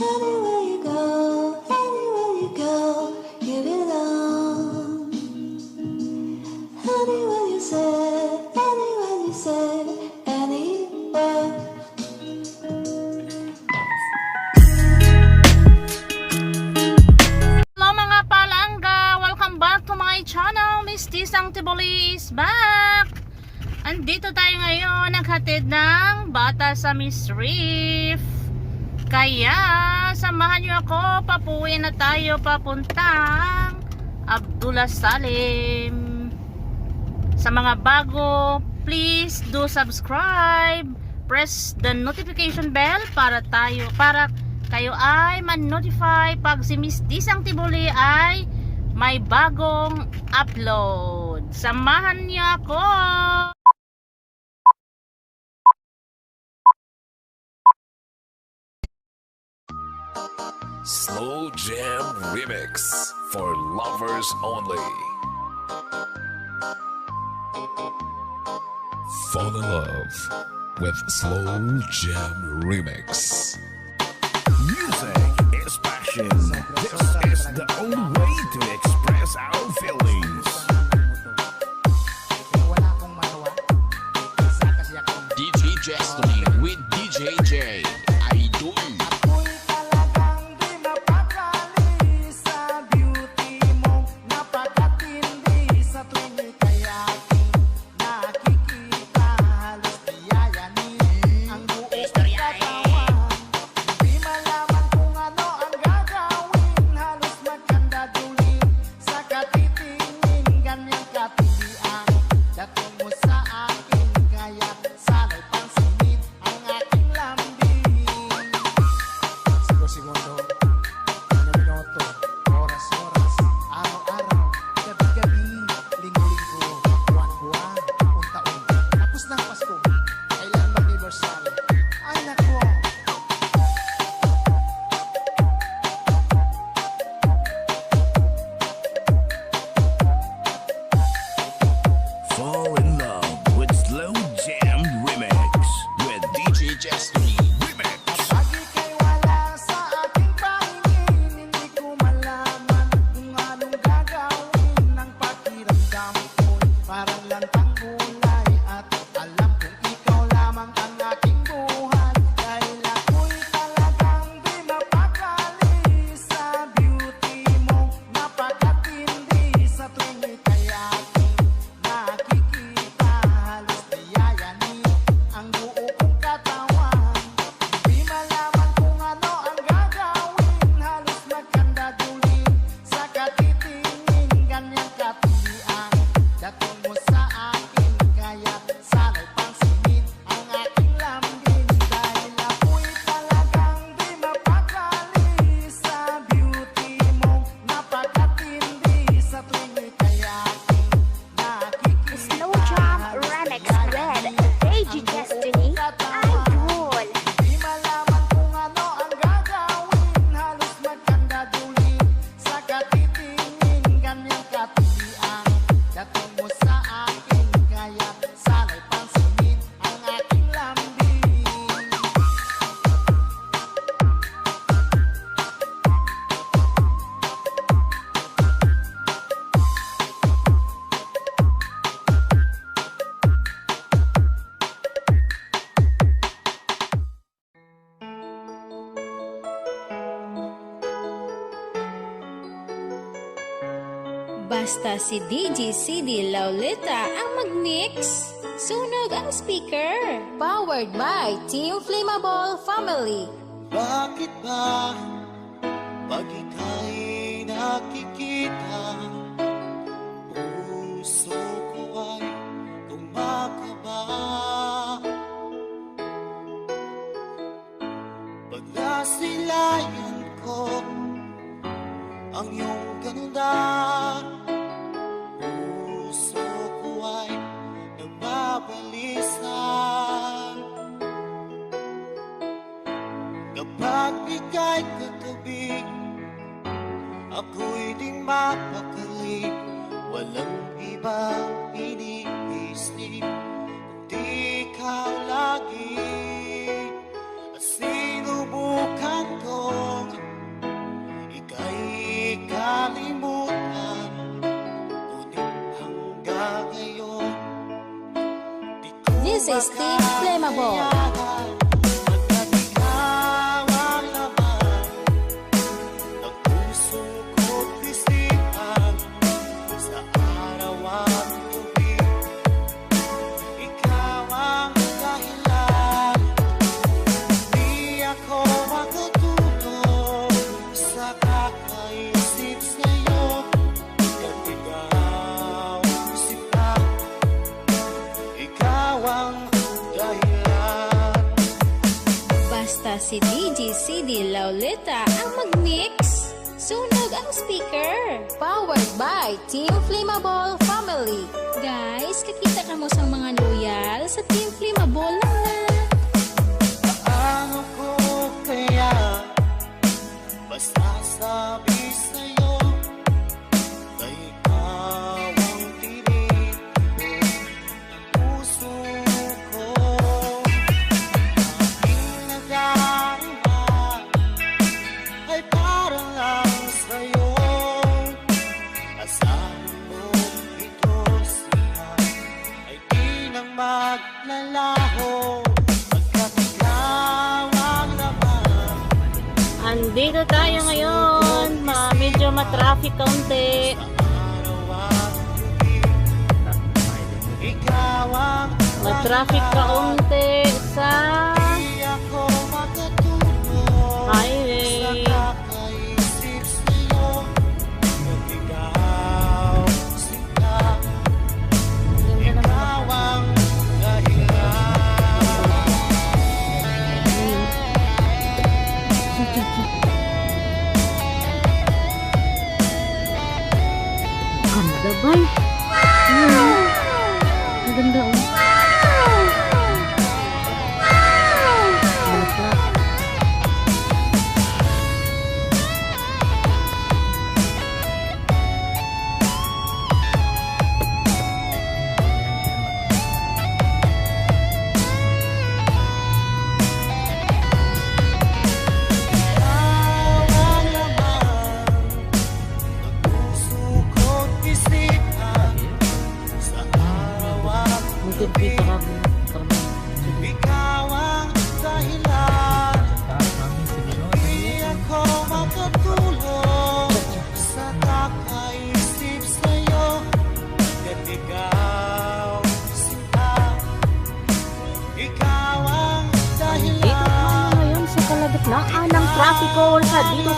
Anywhere you go, anywhere you go, you belong. Anywhere you say, anywhere you say, anywhere. Hello mga palangga! Welcome back to my channel. Miss Tisang Tiboli is back! Andito tayo ngayon naghatid ng bata sa Miss. Kaya, samahan niyo ako. Papuwi na tayo papuntang Abdullah Salim. Sa mga bago, please do subscribe. Press the notification bell para tayo, para kayo ay man-notify pag si Miss Disang Tibuli ay may bagong upload. Samahan niyo ako! Slow Jam Remix for lovers only. Fall in love with Slow Jam Remix. Music is passion. This is the only way to express Basta si DJ CD Laulita ang mag-mix. Sunog ang speaker. Powered by Team Flammable Family. Bakit ba pag ika'y nakikita Puso ko ay kumakaba Pag nasilayan ko ang iyong is Team Flammable. Si DJ CD Lauleta ang mag-mix. Sunog ang speaker. Powered by Team Flammable Family. Guys, kakita ka mo sa mga loyal sa Team Flammable na. Andito tayo ngayon. Ma medyo matraffic kaunti. Matraffic kaunti sa Ang ganda oh.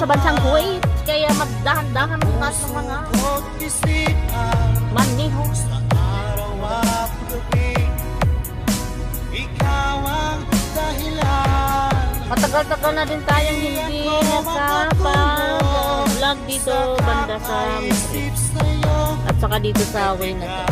Sa sa bansang Kuwait. Kaya magdahan-dahan ang lahat ng mga maniho. Sa Matagal-tagal na din tayong hindi nakapag-vlog dito banda sa At saka dito sa way na.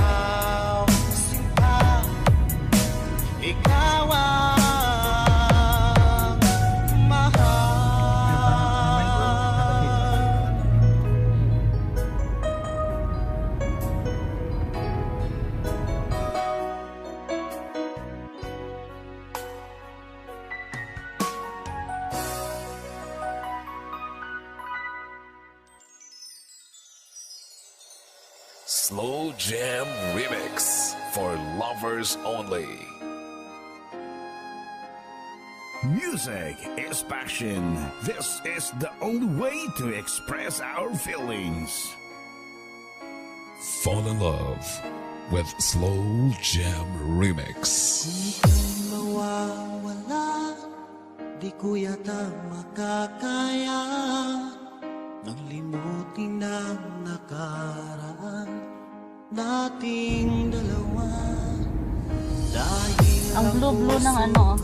Lovers only. Music is passion. This is the only way to express our feelings. Fall in love with Slow Jam Remix. mawawala Di ko yata makakaya Nang limutin ang nakaraan Nating dalawa Ang blue-blue ng ano,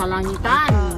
kalangitan.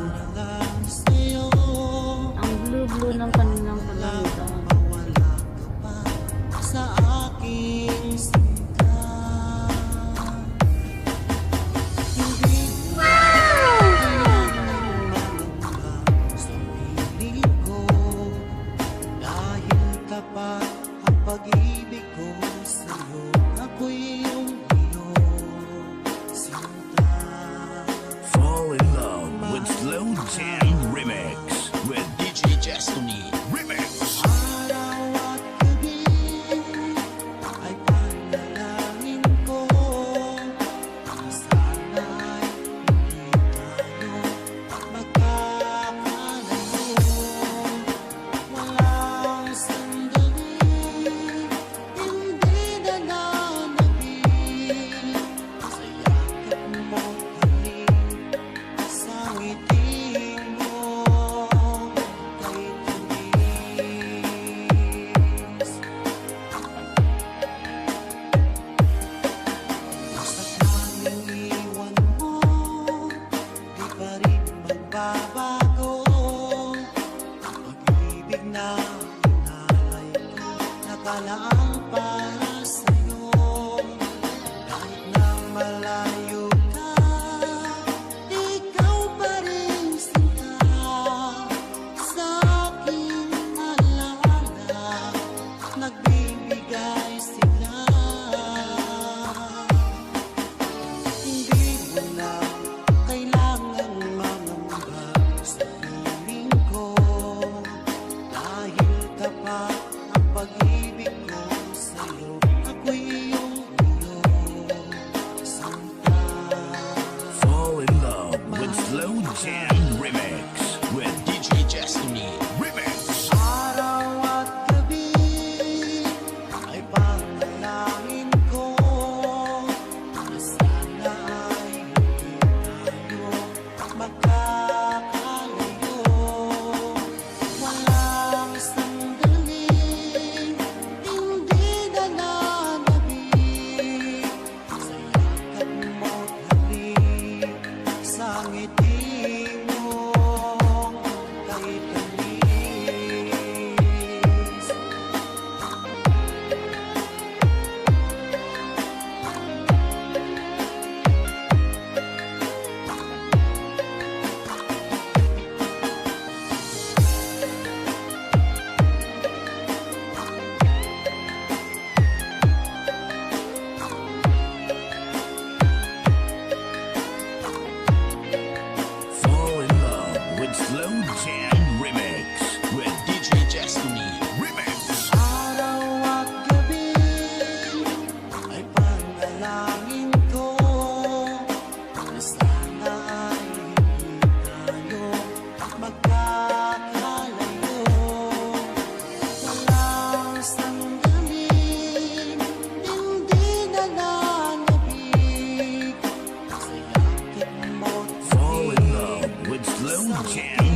Jam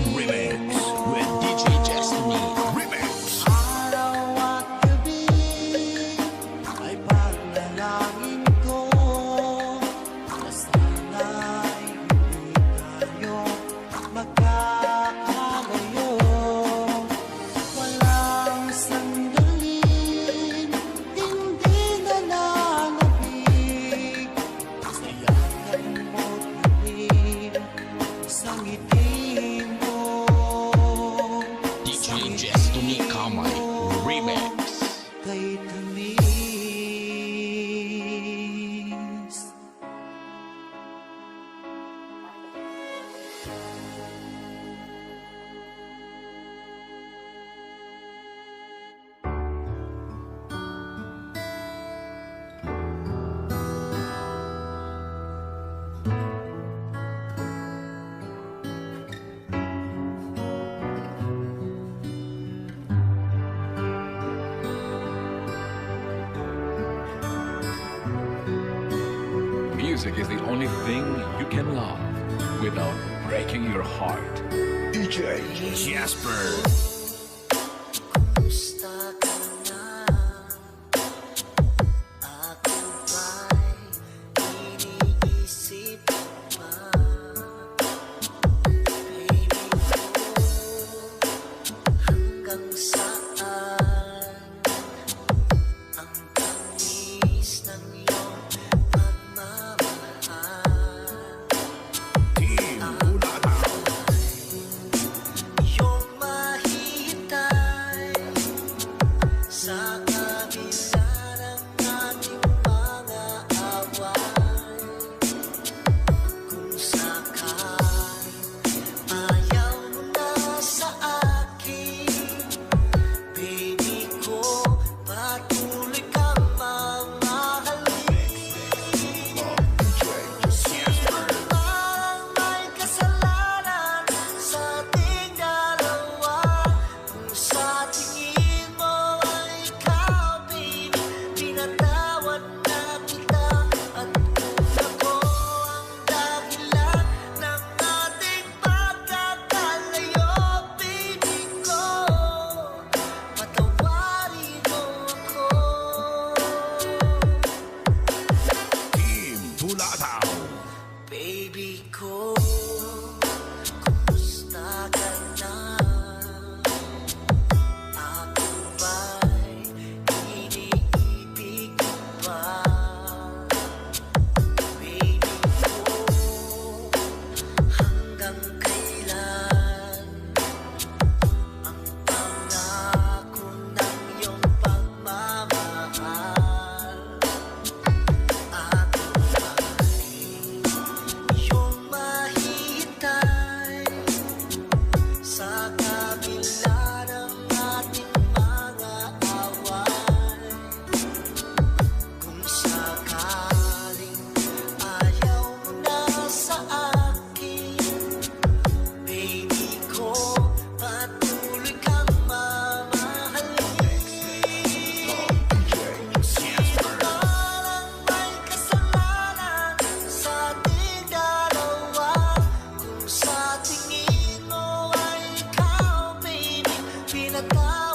Remix. Without breaking your heart. DJ Jasper. love.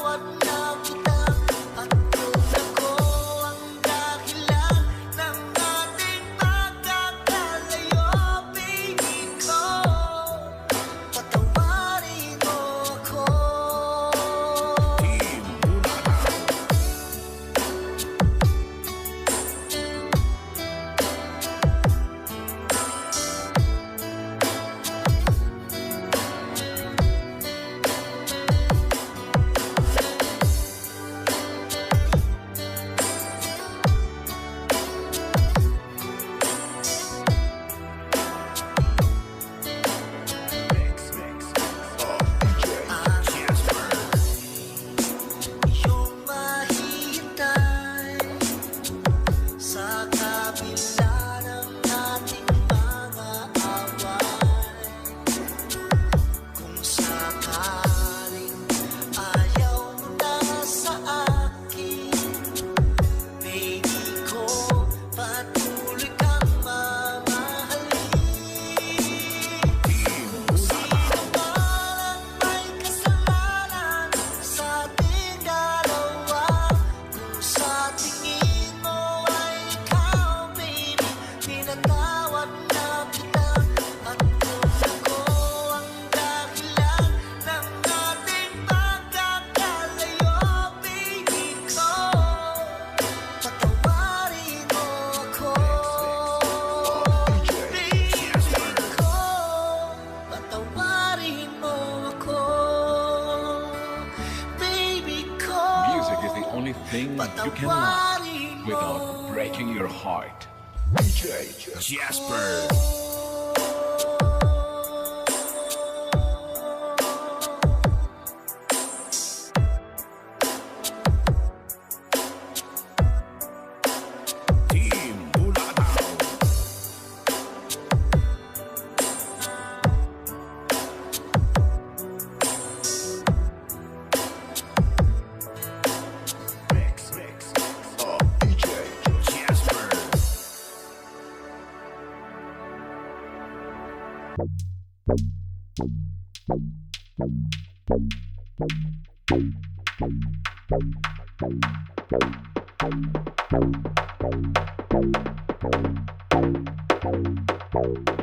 Thank